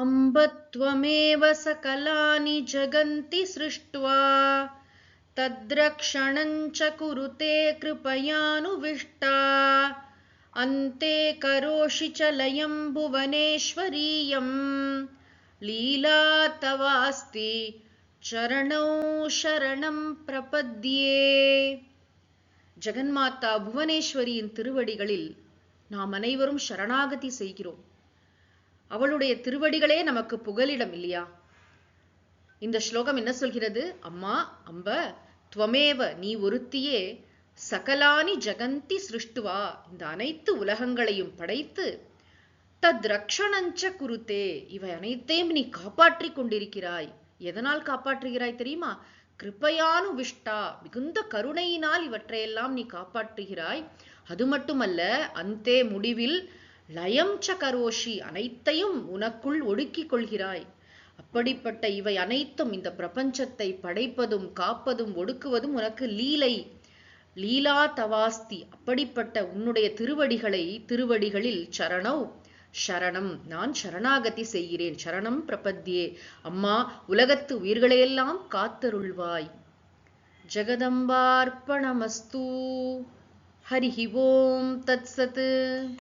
अम्ब त्वमेव सकलानि जगन्ति सृष्ट्वा तद्रक्षणञ्च कुरुते कृपयानुविष्टा अन्ते करोषि च लयं भुवनेश्वरीयम् लीला तवास्ति चरणौ शरणं प्रपद्ये ஜெகன்மாதா புவனேஸ்வரியின் திருவடிகளில் நாம் அனைவரும் சரணாகதி செய்கிறோம் அவளுடைய திருவடிகளே நமக்கு புகலிடம் இல்லையா? இந்த ஸ்லோகம் என்ன சொல்கிறது? அம்மா அம்ப துவமேவ நீ ஒருத்தியே சகலானி ஜகந்தி சிருஷ்டுவா இந்த அனைத்து உலகங்களையும் படைத்து தத் ரக்ஷணஞ்ச குருத்தே இவை அனைத்தையும் நீ காப்பாற்றி கொண்டிருக்கிறாய். எதனால் காப்பாற்றுகிறாய் தெரியுமா? கிருப்பையானு விஷ்டா மிகுந்த கருணையினால் இவற்றையெல்லாம் நீ காப்பாற்றுகிறாய். அது மட்டுமல்ல அந்தே முடிவில் லயம் ச கரோஷி அனைத்தையும் உனக்குள் ஒடுக்கிக் கொள்கிறாய். அப்படிப்பட்ட இவை அனைத்தும் இந்த பிரபஞ்சத்தை படைப்பதும் காப்பதும் ஒடுக்குவதும் உனக்கு லீலை. லீலா தவாஸ்தி அப்படிப்பட்ட உன்னுடைய திருவடிகளை திருவடிகளில் சரணவ் சரணம் நான் சரணாகதி செய்கிறேன். சரணம் பிரபத்தியே அம்மா உலகத்து உயிர்களையெல்லாம் காத்தருள்வாய். ஜெகதம்பார்ப்பணமஸ்து. ஹரிஹி ஓம் தத்